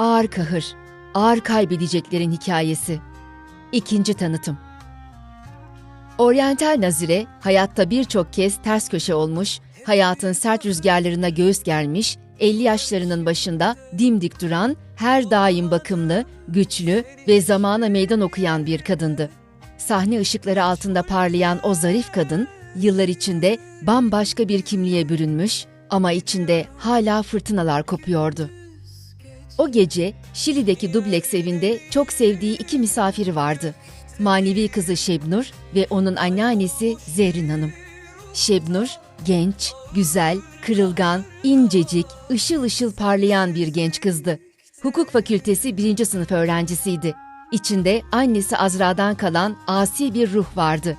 ağır kahır, ağır kaybedeceklerin hikayesi. İkinci tanıtım. Oryantal Nazire, hayatta birçok kez ters köşe olmuş, hayatın sert rüzgarlarına göğüs germiş, 50 yaşlarının başında dimdik duran, her daim bakımlı, güçlü ve zamana meydan okuyan bir kadındı. Sahne ışıkları altında parlayan o zarif kadın, yıllar içinde bambaşka bir kimliğe bürünmüş ama içinde hala fırtınalar kopuyordu. O gece Şili'deki dubleks evinde çok sevdiği iki misafiri vardı. Manevi kızı Şebnur ve onun anneannesi Zerrin Hanım. Şebnur, genç, güzel, kırılgan, incecik, ışıl ışıl parlayan bir genç kızdı. Hukuk fakültesi birinci sınıf öğrencisiydi. İçinde annesi Azra'dan kalan asi bir ruh vardı.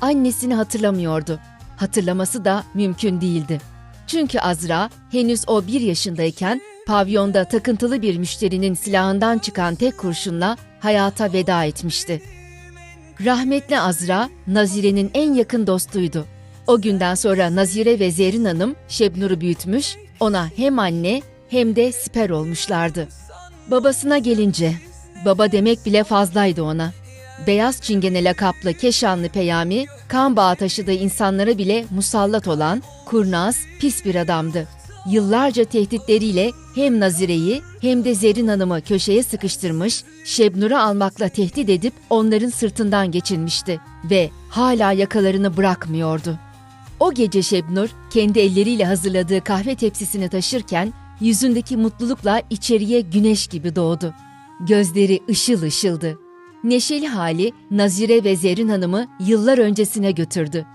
Annesini hatırlamıyordu. Hatırlaması da mümkün değildi. Çünkü Azra henüz o bir yaşındayken pavyonda takıntılı bir müşterinin silahından çıkan tek kurşunla hayata veda etmişti. Rahmetli Azra, Nazire'nin en yakın dostuydu. O günden sonra Nazire ve Zerrin Hanım Şebnur'u büyütmüş, ona hem anne hem de siper olmuşlardı. Babasına gelince, baba demek bile fazlaydı ona. Beyaz çingene lakaplı Keşanlı Peyami, kan bağı taşıdığı insanlara bile musallat olan, kurnaz, pis bir adamdı. Yıllarca tehditleriyle hem Nazire'yi hem de Zerrin Hanım'ı köşeye sıkıştırmış, Şebnur'u almakla tehdit edip onların sırtından geçinmişti ve hala yakalarını bırakmıyordu. O gece Şebnur kendi elleriyle hazırladığı kahve tepsisini taşırken yüzündeki mutlulukla içeriye güneş gibi doğdu. Gözleri ışıl ışıldı. Neşeli hali Nazire ve Zerrin Hanım'ı yıllar öncesine götürdü.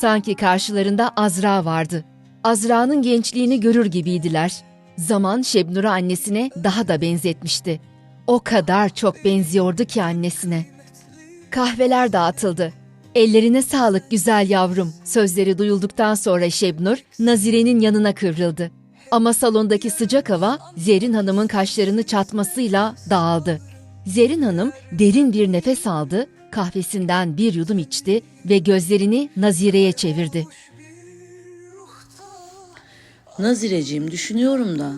Sanki karşılarında Azra vardı. Azra'nın gençliğini görür gibiydiler. Zaman Şebnur'u annesine daha da benzetmişti. O kadar çok benziyordu ki annesine. Kahveler dağıtıldı. Ellerine sağlık güzel yavrum. Sözleri duyulduktan sonra Şebnur, Nazire'nin yanına kıvrıldı. Ama salondaki sıcak hava Zerrin Hanım'ın kaşlarını çatmasıyla dağıldı. Zerrin Hanım derin bir nefes aldı, kahvesinden bir yudum içti ve gözlerini Nazire'ye çevirdi. Nazireciğim düşünüyorum da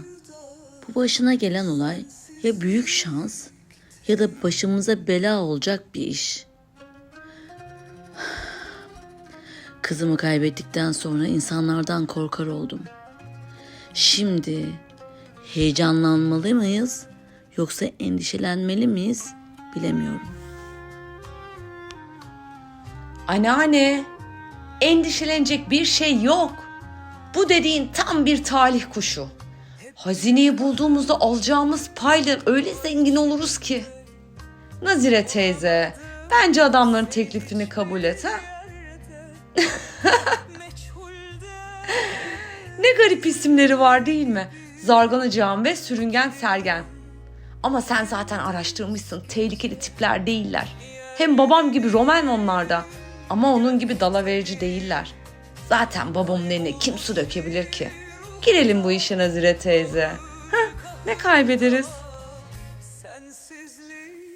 bu başına gelen olay ya büyük şans ya da başımıza bela olacak bir iş. Kızımı kaybettikten sonra insanlardan korkar oldum. Şimdi heyecanlanmalı mıyız yoksa endişelenmeli miyiz bilemiyorum. Anneanne, endişelenecek bir şey yok. Bu dediğin tam bir talih kuşu. Hazineyi bulduğumuzda alacağımız payla öyle zengin oluruz ki. Nazire teyze, bence adamların teklifini kabul et ha. ne garip isimleri var değil mi? Zargana Can ve Sürüngen Sergen. Ama sen zaten araştırmışsın. Tehlikeli tipler değiller. Hem babam gibi roman onlar da. Ama onun gibi dalaverici değiller. Zaten babamın eline kim su dökebilir ki? Girelim bu işe Nazire teyze. Heh, ne kaybederiz?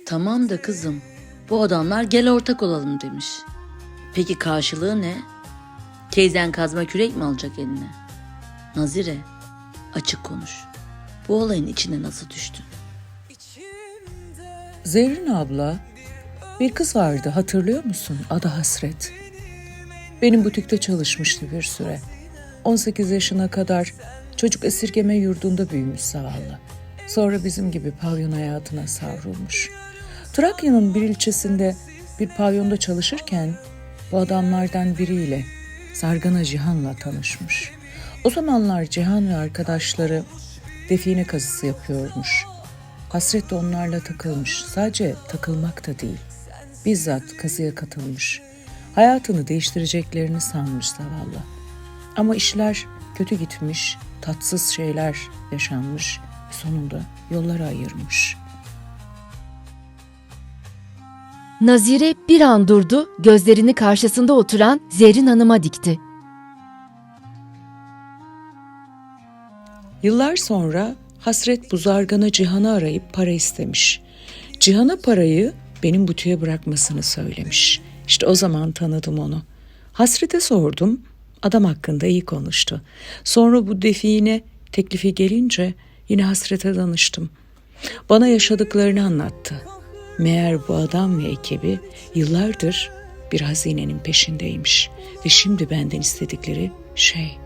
Tamam da kızım bu adamlar gel ortak olalım demiş. Peki karşılığı ne? Teyzen kazma kürek mi alacak eline? Nazire açık konuş. Bu olayın içine nasıl düştün? Zerrin abla, bir kız vardı hatırlıyor musun? Adı Hasret. Benim butikte çalışmıştı bir süre. 18 yaşına kadar çocuk esirgeme yurdunda büyümüş zavallı. Sonra bizim gibi pavyon hayatına savrulmuş. Trakya'nın bir ilçesinde bir pavyonda çalışırken bu adamlardan biriyle Zargana Cihan'la tanışmış. O zamanlar Cihan ve arkadaşları define kazısı yapıyormuş. Hasret de onlarla takılmış. Sadece takılmak da değil. Bizzat kazıya katılmış. Hayatını değiştireceklerini sanmış zavallı. Ama işler kötü gitmiş, tatsız şeyler yaşanmış ve sonunda yolları ayırmış. Nazire bir an durdu, gözlerini karşısında oturan Zerrin Hanım'a dikti. Yıllar sonra Hasret bu zargana Cihan'ı arayıp para istemiş. Cihan'a parayı benim butiğe bırakmasını söylemiş. İşte o zaman tanıdım onu. Hasret'e sordum. Adam hakkında iyi konuştu. Sonra bu define teklifi gelince yine Hasret'e danıştım. Bana yaşadıklarını anlattı. Meğer bu adam ve ekibi yıllardır bir hazinenin peşindeymiş ve şimdi benden istedikleri şey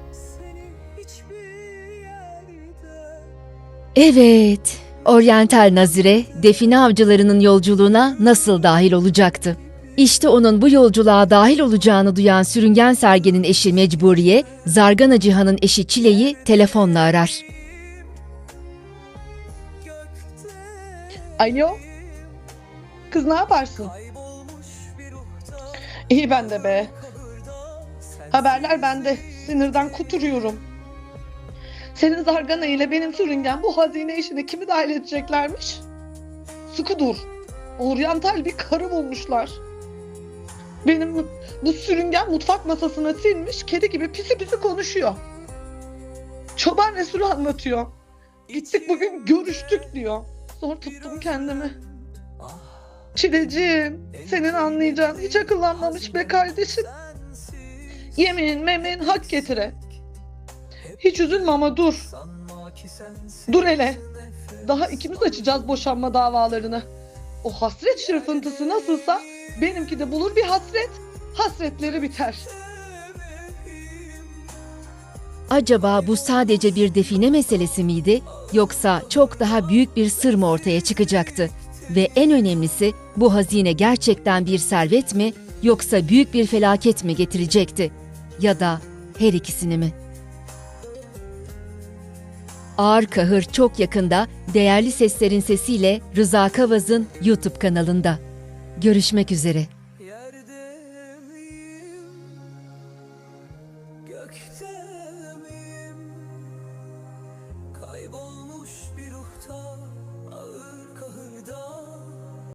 Evet, oryantal Nazire, define avcılarının yolculuğuna nasıl dahil olacaktı? İşte onun bu yolculuğa dahil olacağını duyan sürüngen sergenin eşi Mecburiye, Zargana Cihan'ın eşi Çile'yi telefonla arar. Alo. Kız ne yaparsın? İyi ben de be. Haberler bende. Sinirden kuturuyorum. Senin Zargana ile benim sürüngen bu hazine işine kimi dahil edeceklermiş? Sıkı dur. Oryantal bir karı bulmuşlar. Benim bu sürüngen mutfak masasına silmiş kedi gibi pisi pisi konuşuyor. Çoban Resulü anlatıyor. Gittik bugün görüştük diyor. Zor tuttum kendimi. Çileciğim, senin anlayacağın hiç akıllanmamış be kardeşim. Yemin memin hak getire. Hiç üzülme ama dur. Dur hele. Daha ikimiz açacağız boşanma davalarını. O hasret şırfıntısı nasılsa benimki de bulur bir hasret. Hasretleri biter. Acaba bu sadece bir define meselesi miydi yoksa çok daha büyük bir sır mı ortaya çıkacaktı? Ve en önemlisi bu hazine gerçekten bir servet mi yoksa büyük bir felaket mi getirecekti? Ya da her ikisini mi? Ağır Kahır çok yakında değerli seslerin sesiyle Rıza Kavaz'ın YouTube kanalında. Görüşmek üzere.